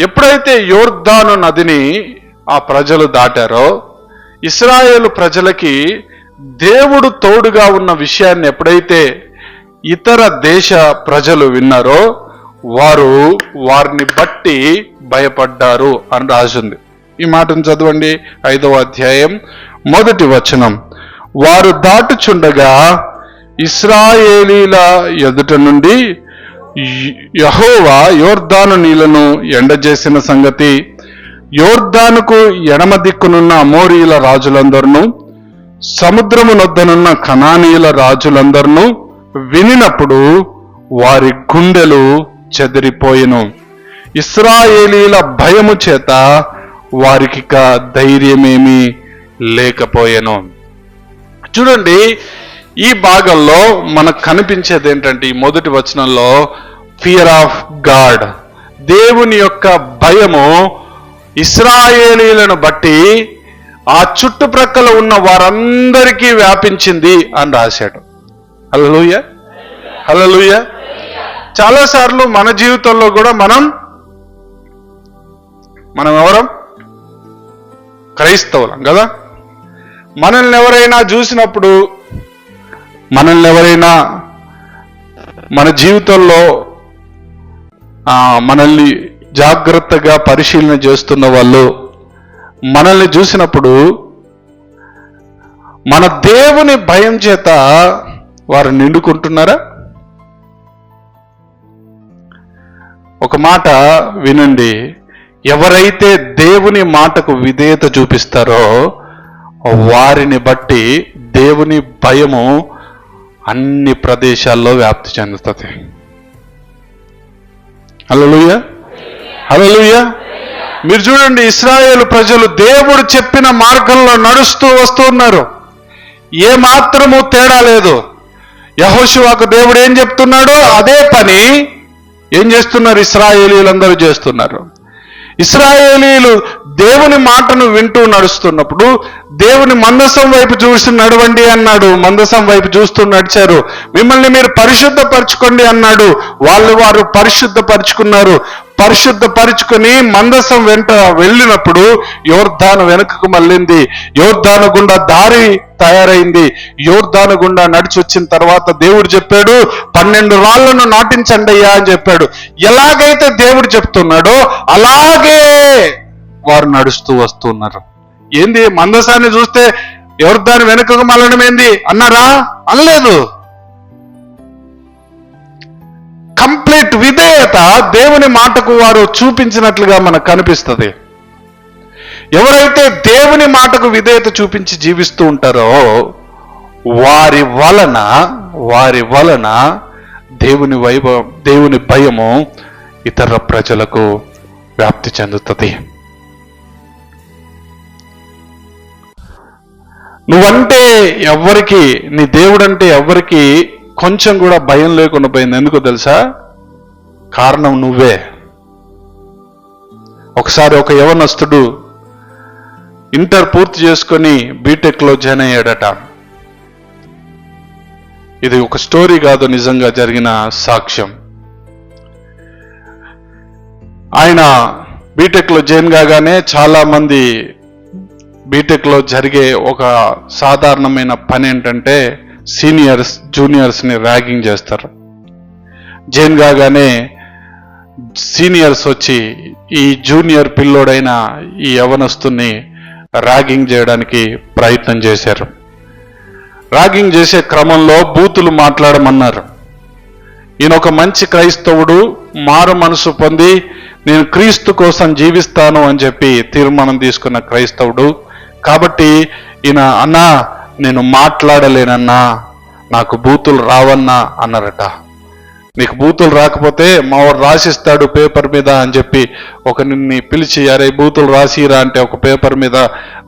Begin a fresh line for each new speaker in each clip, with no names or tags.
ఎప్పుడైతే యోర్ధాను నదిని ఆ ప్రజలు దాటారో ఇస్రాయేలు ప్రజలకి దేవుడు తోడుగా ఉన్న విషయాన్ని ఎప్పుడైతే ఇతర దేశ ప్రజలు విన్నారో వారు వారిని బట్టి భయపడ్డారు అని రాసింది ఈ మాటను చదవండి. ఐదవ అధ్యాయం మొదటి వచనం. వారు దాటుచుండగా ఇస్రాయేలీల ఎదుట నుండి యహోవా యోర్దాను నీళ్ళను ఎండజేసిన సంగతి యోర్ధానుకు ఎడమ దిక్కునున్న అమోరియుల రాజులందరినూ సముద్రము నొద్దనున్న కనానీయుల రాజులందరినూ వినినప్పుడు వారి గుండెలు చెదిరిపోయెను. ఇస్రాయేలీల భయము చేత వారికిక ధైర్యమేమీ లేకపోయెను. చూడండి ఈ భాగంలో మనకు కనిపించేది ఏంటంటే ఈ మొదటి వచనంలో ఫియర్ ఆఫ్ గాడ్ దేవుని యొక్క భయము ఇస్రాయేలీలను బట్టి ఆ చుట్టుప్రక్కల ఉన్న వారందరికీ వ్యాపించింది అని రాశాడు. హలలుయ హలలుయ చాలాసార్లు మన జీవితంలో కూడా మనం మనం ఎవరం? క్రైస్తవులం కదా? మనల్ని ఎవరైనా చూసినప్పుడు మనల్ని ఎవరైనా మన జీవితంలో మనల్ని జాగ్రత్తగా పరిశీలన చేస్తున్న వాళ్ళు మనల్ని చూసినప్పుడు మన దేవుని భయం చేత వారు నిండుకుంటున్నారా? ఒక మాట వినండి. ఎవరైతే దేవుని మాటకు విధేయత చూపిస్తారో వారిని బట్టి దేవుని భయము అన్ని ప్రదేశాల్లో వ్యాప్తి చెందుతుంది. హలోయ హలోయ మీరు చూడండి ఇస్రాయేల్ ప్రజలు దేవుడు చెప్పిన మార్గంలో నడుస్తూ వస్తున్నారు ఏ మాత్రము తేడా లేదు. యహోశివాకు దేవుడు ఏం చెప్తున్నాడో అదే పని ఏం చేస్తున్నారు? ఇస్రాయేలీలందరూ చేస్తున్నారు. ఇస్రాయేలీలు దేవుని మాటను వింటూ నడుస్తున్నప్పుడు దేవుని మందసం వైపు చూసి నడవండి అన్నాడు. మందసం వైపు చూస్తూ నడిచారు. మిమ్మల్ని మీరు పరిశుద్ధపరచుకోండి అన్నాడు. వాళ్ళు వారు పరిశుద్ధపరుచుకున్నారు. పరిశుద్ధపరుచుకొని మందసం వెంట వెళ్ళినప్పుడు యోర్ధాను వెనుకకు మళ్ళింది. యోర్ధాను గుండా దారి తయారైంది. యోర్ధాను గుండా నడిచి వచ్చిన తర్వాత దేవుడు చెప్పాడు పన్నెండు రాళ్ళను నాటించండి అయ్యా అని చెప్పాడు. ఎలాగైతే దేవుడు చెప్తున్నాడో అలాగే వారు నడుస్తూ వస్తున్నారు. ఏంది? మందసాన్ని చూస్తే ఎవరు దాని వెనుకకు మళ్ళడం ఏంది? అన్నారా? అనలేదు. కంప్లీట్ విధేయత దేవుని మాటకు వారు చూపించినట్లుగా మనకు కనిపిస్తుంది. ఎవరైతే దేవుని మాటకు విధేయత చూపించి జీవిస్తూ ఉంటారో వారి వలన వారి వలన దేవుని వైభవం దేవుని భయము ఇతర ప్రజలకు వ్యాప్తి చెందుతుంది. నువ్వంటే ఎవ్వరికి నీ దేవుడంటే ఎవ్వరికి కొంచెం కూడా భయం లేకుండా పోయింది. ఎందుకో తెలుసా? కారణం నువ్వే. ఒకసారి ఒక యవనస్తుడు ఇంటర్ పూర్తి చేసుకొని బీటెక్లో జాయిన్ అయ్యాడట. ఇది ఒక స్టోరీ కాదు నిజంగా జరిగిన సాక్ష్యం. ఆయన బీటెక్లో జాయిన్ కాగానే చాలా బీటెక్లో జరిగే ఒక సాధారణమైన పని ఏంటంటే సీనియర్స్ జూనియర్స్ని ర్యాగింగ్ చేస్తారు. జైన్ కాగానే సీనియర్స్ వచ్చి ఈ జూనియర్ పిల్లోడైన ఈ యవనస్తుని ర్యాగింగ్ చేయడానికి ప్రయత్నం చేశారు. ర్యాగింగ్ చేసే క్రమంలో బూతులు మాట్లాడమన్నారు. ఈయన ఒక మంచి క్రైస్తవుడు మారు మనసు పొంది నేను క్రీస్తు కోసం జీవిస్తాను అని చెప్పి తీర్మానం తీసుకున్న క్రైస్తవుడు కాబట్టి ఈయన అన్నా నేను మాట్లాడలేనన్నా నాకు బూతులు రావన్నా అన్నారట. నీకు బూతులు రాకపోతే మా వాడు రాసిస్తాడు పేపర్ మీద అని చెప్పి ఒక నిన్ను పిలిచి అరే బూతులు రాసిరా అంటే ఒక పేపర్ మీద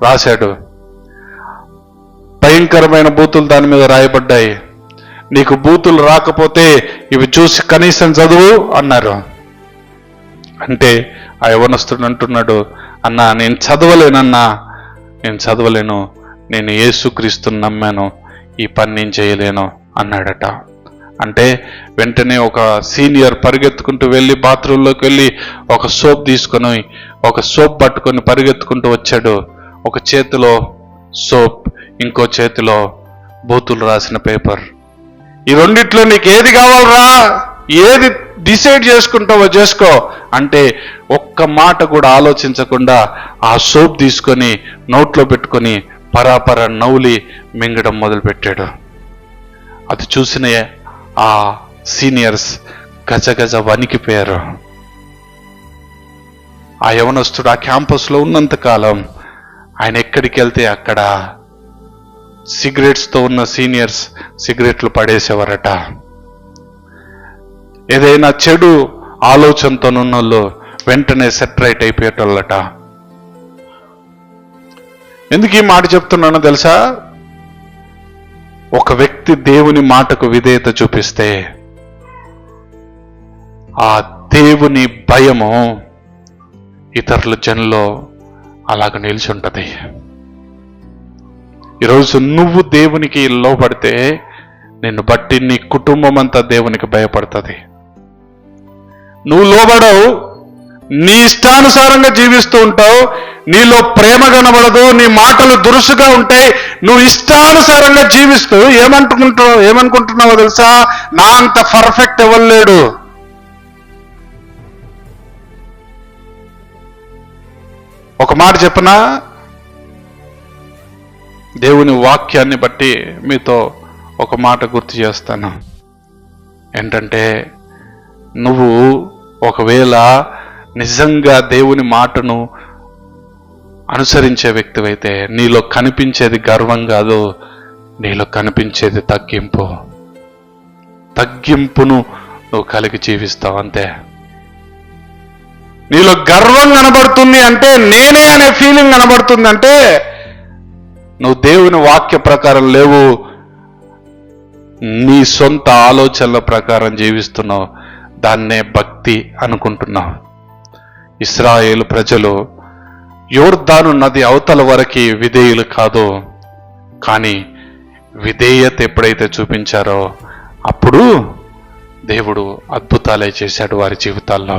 రాశాడు. భయంకరమైన బూతులు దాని మీద రాయబడ్డాయి. నీకు బూతులు రాకపోతే ఇవి చూసి కనీసం చదువు అన్నారు. అంటే ఆ యవనస్తుడు అంటున్నాడు అన్నా నేను చదవలేనన్నా నేను చదవలేను నేను యేసుక్రీస్తుని నమ్మాను ఈ పని నేను చేయలేను అన్నాడట. అంటే వెంటనే ఒక సీనియర్ పరిగెత్తుకుంటూ వెళ్ళి బాత్రూంలోకి వెళ్ళి ఒక సోప్ తీసుకొని ఒక సోప్ పట్టుకొని పరిగెత్తుకుంటూ వచ్చాడు. ఒక చేతిలో సోప్ ఇంకో చేతిలో బూతులు రాసిన పేపర్. ఈ రెండిట్లో నీకు ఏది కావాలరా? ఏది డిసైడ్ చేసుకుంటావో చేసుకో అంటే ఒక్క మాట కూడా ఆలోచించకుండా ఆ సోప్ తీసుకొని నోట్లో పెట్టుకొని పరాపర నవ్వులి మింగడం మొదలుపెట్టాడు. అది చూసిన ఆ సీనియర్స్ గజగజ వణికిపోయారు. ఆ యవనస్తుడు ఆ క్యాంపస్లో ఉన్నంత కాలం ఆయన ఎక్కడికి వెళ్తే అక్కడ సిగరెట్స్తో ఉన్న సీనియర్స్ సిగరెట్లు పడేసేవారట. ఏదైనా చెడు ఆలోచనతో ఉన్నోళ్ళు వెంటనే సెటరైట్ అయిపోయేటోళ్ళట. ఎందుకు ఈ మాట చెప్తున్నానో తెలుసా? ఒక వ్యక్తి దేవుని మాటకు విధేయత చూపిస్తే ఆ దేవుని భయము ఇతరుల జనంలో అలాగ నిలిచుంటది. ఈరోజు నువ్వు దేవునికి లోపడితే నిన్ను బట్టి నీ కుటుంబం అంతా దేవునికి భయపడుతుంది. నువ్వు లోబడవు. నీ ఇష్టానుసారంగా జీవిస్తూ ఉంటావు. నీలో ప్రేమ కనబడదు. నీ మాటలు దురుసుగా ఉంటాయి. నువ్వు ఇష్టానుసారంగా జీవిస్తూ ఏమనుకుంటున్నావు ఏమనుకుంటున్నావో తెలుసా? నా అంత పర్ఫెక్ట్ ఇవ్వలేడు ఒక మాట చెప్పనా? దేవుని వాక్యాన్ని బట్టి మీతో ఒక మాట గుర్తు చేస్తాను. ఏంటంటే నువ్వు ఒకవేళ నిజంగా దేవుని మాటను అనుసరించే వ్యక్తివైతే నీలో కనిపించేది గర్వం కాదు నీలో కనిపించేది తగ్గింపు. తగ్గింపును నువ్వు కలిగి జీవిస్తావు అంతే. నీలో గర్వం కనబడుతుంది అంటే నేనే అనే ఫీలింగ్ కనబడుతుంది అంటే నువ్వు దేవుని వాక్య ప్రకారం లేవు నీ సొంత ఆలోచనల ప్రకారం జీవిస్తున్నావు. దాన్నే భక్తి అనుకుంటున్నావు ఇస్రాయేల్ ప్రజలు యోర్దాను నది అవతల వరకు విధేయులు కాదు కానీ విధేయత ఎప్పుడైతే చూపించారో అప్పుడు దేవుడు అద్భుతాలే చేశాడు వారి జీవితాల్లో.